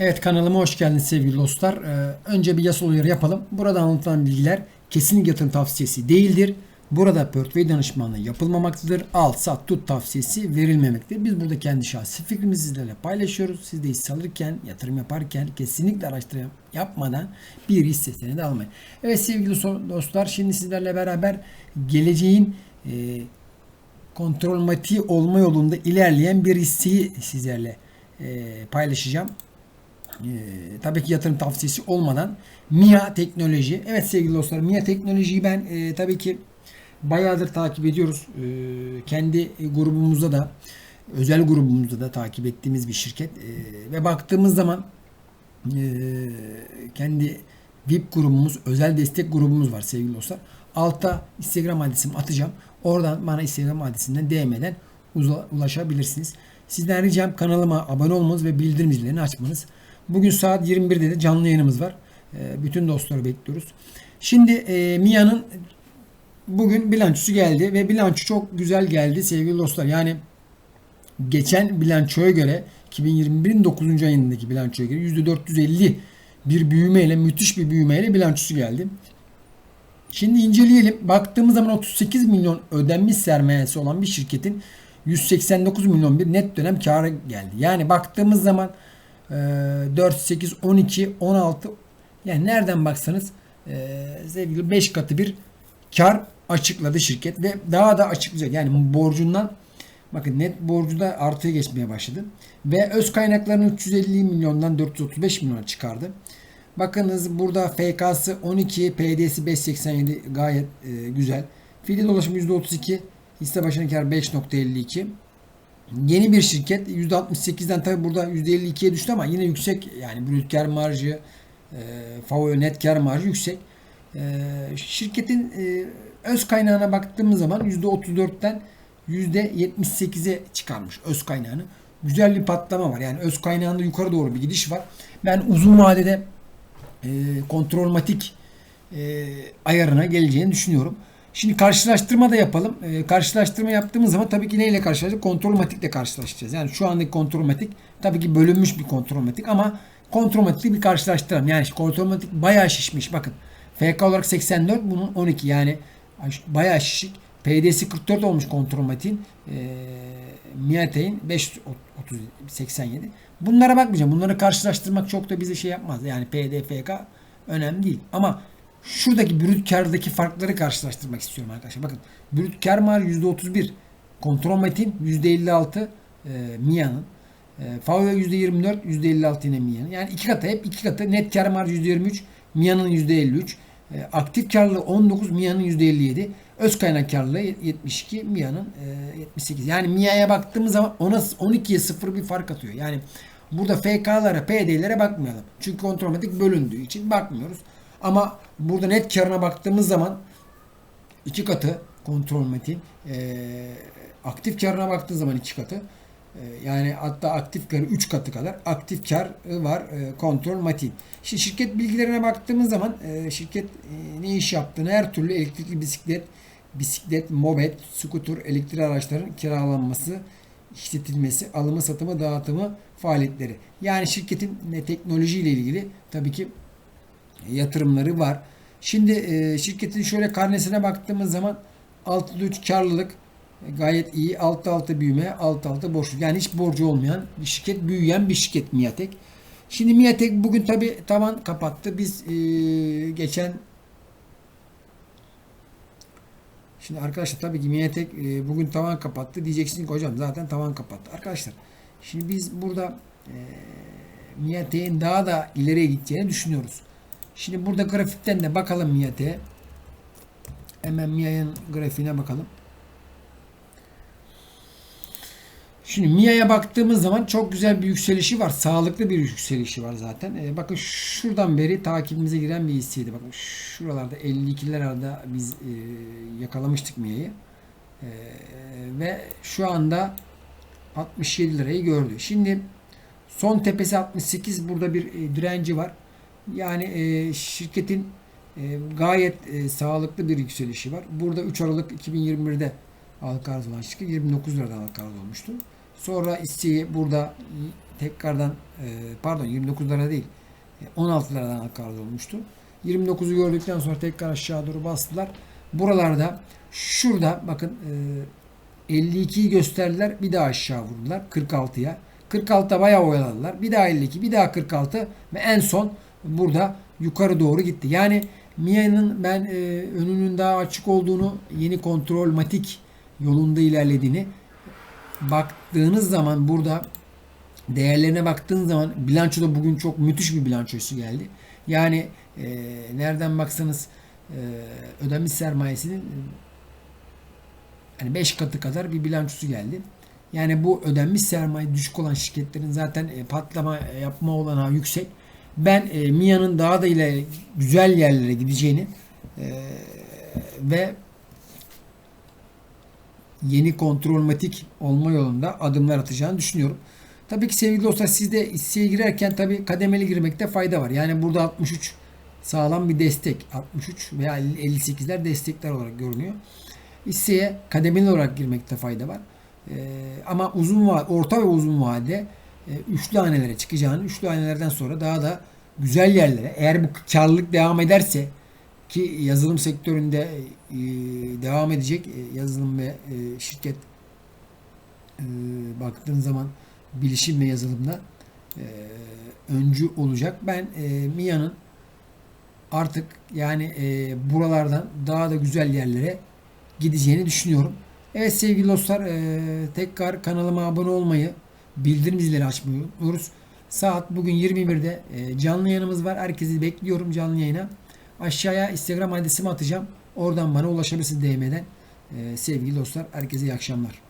Evet kanalıma hoş geldiniz sevgili dostlar. Ee, önce bir yasal uyarı yapalım. Burada anlatılan bilgiler kesinlikle yatırım tavsiyesi değildir. Burada portföy danışmanlığı yapılmamaktadır. Al, sat, tut tavsiyesi verilmemektedir. Biz burada kendi şahsi fikrimizi sizlerle paylaşıyoruz. Siz de hisse alırken, yatırım yaparken kesinlikle araştırma yapmadan bir hisse senedi almayın. Evet sevgili dostlar şimdi sizlerle beraber geleceğin e, kontrol matiği olma yolunda ilerleyen bir hisseyi sizlerle e, paylaşacağım. Ee, tabii ki yatırım tavsiyesi olmadan MIA Teknoloji. Evet sevgili dostlar MIA Teknolojiyi ben e, tabii ki bayağıdır takip ediyoruz. E, kendi grubumuzda da özel grubumuzda da takip ettiğimiz bir şirket. E, ve baktığımız zaman e, kendi VIP grubumuz, özel destek grubumuz var sevgili dostlar. Altta Instagram adresimi atacağım. Oradan bana Instagram adresinden DM'den ulaşabilirsiniz. Sizden ricam kanalıma abone olmanız ve bildirim zillerini açmanız. Bugün saat 21'de de canlı yayınımız var. Ee, Bütün dostları bekliyoruz. Şimdi e, Mia'nın bugün bilançosu geldi ve bilanço çok güzel geldi sevgili dostlar. Yani geçen bilançoya göre 2021'in 9. ayındaki bilançoya göre %450 bir büyümeyle müthiş bir büyümeyle bilançosu geldi. Şimdi inceleyelim. Baktığımız zaman 38 milyon ödenmiş sermayesi olan bir şirketin 189 milyon bir net dönem karı geldi. Yani baktığımız zaman 4, 8, 12, 16 yani nereden baksanız e, sevgili 5 katı bir kar açıkladı şirket ve daha da açıklayacak. Yani borcundan bakın net borcu da artıya geçmeye başladı. Ve öz kaynaklarını 350 milyondan 435 milyona çıkardı. Bakınız burada FK'sı 12, PD'si 5.87 gayet e, güzel. Fili dolaşımı %32, hisse başına kar 5.52. Yeni bir şirket %68'den tabi burada %52'ye düştü ama yine yüksek yani brüt kar marjı, e, FAO net kar marjı yüksek. E, şirketin e, öz kaynağına baktığımız zaman %34'ten %78'e çıkarmış öz kaynağını. Güzel bir patlama var. Yani öz kaynağında yukarı doğru bir gidiş var. Ben uzun vadede e, kontrolmatik e, ayarına geleceğini düşünüyorum. Şimdi karşılaştırma da yapalım. E, karşılaştırma yaptığımız zaman tabii ki neyle karşılaşacağız? Kontrolmatikle karşılaşacağız. Yani şu andaki kontrolmatik tabii ki bölünmüş bir kontrolmatik ama kontrolmatikli bir karşılaştıralım. Yani kontrolmatik bayağı şişmiş. Bakın FK olarak 84 bunun 12 yani bayağı şişik. PD'si 44 olmuş kontrolmatiğin. E, Miate'in 5 30 87. Bunlara bakmayacağım. Bunları karşılaştırmak çok da bize şey yapmaz. Yani PD, FK önemli değil. Ama şuradaki brüt kardaki farkları karşılaştırmak istiyorum arkadaşlar. Bakın brüt kar marjı %31. Kontrolmetin %56 e, Mia'nın. E, FAO %24, %56 yine Mia'nın. Yani iki katı hep iki katı. Net kar marjı %23, Mia'nın %53. E, aktif karlılığı 19, Mia'nın %57. Öz kaynak karlılığı 72, Mia'nın e, 78. Yani Mia'ya baktığımız zaman ona 12'ye 0 bir fark atıyor. Yani burada FK'lara, PD'lere bakmayalım. Çünkü kontrolmatik bölündüğü için bakmıyoruz. Ama burada net karına baktığımız zaman iki katı kontrol metin. E, aktif karına baktığı zaman iki katı. E, yani hatta aktif karı 3 katı kadar aktif kar var e, kontrol matin. Şimdi şirket bilgilerine baktığımız zaman e, şirket e, ne iş yaptığını her türlü elektrikli bisiklet, bisiklet, moped, skuter, elektrikli araçların kiralanması, işletilmesi, alımı, satımı, dağıtımı faaliyetleri. Yani şirketin ne teknolojiyle ilgili tabii ki yatırımları var. Şimdi e, şirketin şöyle karnesine baktığımız zaman 6'da 3 karlılık e, gayet iyi. 6-6 büyüme, 6-6 borçluk. Yani hiç borcu olmayan bir şirket, büyüyen bir şirket Miatek. Şimdi Miatek bugün tabi tavan kapattı. Biz e, geçen Şimdi arkadaşlar tabii ki Miatek bugün tavan kapattı. Diyeceksiniz ki hocam zaten tavan kapattı. Arkadaşlar şimdi biz burada e, Miatek'in daha da ileriye gideceğini düşünüyoruz. Şimdi burada grafikten de bakalım Miatek'e. Hemen Mia'nın grafiğine bakalım. Şimdi Mia'ya baktığımız zaman çok güzel bir yükselişi var. Sağlıklı bir yükselişi var zaten. Ee, bakın şuradan beri takibimize giren bir hisseydi. Bakın şuralarda 52'lerde biz e, yakalamıştık Mia'yı. E, ve şu anda 67 lirayı gördü. Şimdi son tepesi 68 burada bir e, direnci var. Yani e, şirketin e, gayet e, sağlıklı bir yükselişi var. Burada 3 Aralık 2021'de halka arz olan şirket 29 liradan halka arz olmuştu. Sonra isteği burada tekrardan e, pardon 29'lara değil e, 16'lardan halka olmuştu. 29'u gördükten sonra tekrar aşağı doğru bastılar. Buralarda şurada bakın e, 52'yi gösterdiler. Bir daha aşağı vurdular 46'ya. 46'da bayağı oyaladılar. Bir daha 52, bir daha 46 ve en son burada yukarı doğru gitti. Yani Mia'nın ben e, önünün daha açık olduğunu, yeni kontrol matik yolunda ilerlediğini baktığınız zaman burada değerlerine baktığınız zaman bilançoda bugün çok müthiş bir bilançosu geldi. Yani e, nereden baksanız e, ödenmiş sermayesinin hani 5 katı kadar bir bilançosu geldi. Yani bu ödenmiş sermaye düşük olan şirketlerin zaten e, patlama yapma olanağı yüksek. Ben e, Mia'nın daha da ile güzel yerlere gideceğini e, ve yeni kontrolmatik olma yolunda adımlar atacağını düşünüyorum. Tabii ki sevgili dostlar siz de hisseye girerken tabii kademeli girmekte fayda var. Yani burada 63 sağlam bir destek. 63 veya 58'ler destekler olarak görünüyor. Hisseye kademeli olarak girmekte fayda var. Ee, ama uzun va orta ve uzun vade üçlü hanelere çıkacağını, üçlü hanelerden sonra daha da güzel yerlere eğer bu karlılık devam ederse ki yazılım sektöründe e, devam edecek e, yazılım ve e, şirket e, baktığın zaman bilişim ve yazılımda e, öncü olacak. Ben e, Mia'nın artık yani e, buralardan daha da güzel yerlere gideceğini düşünüyorum. Evet sevgili dostlar e, tekrar kanalıma abone olmayı, bildirim zilleri açmayı. Saat bugün 21'de e, canlı yayınımız var. Herkesi bekliyorum canlı yayına. Aşağıya Instagram adresimi atacağım. Oradan bana ulaşabilirsiniz DM'den. E, sevgili dostlar herkese iyi akşamlar.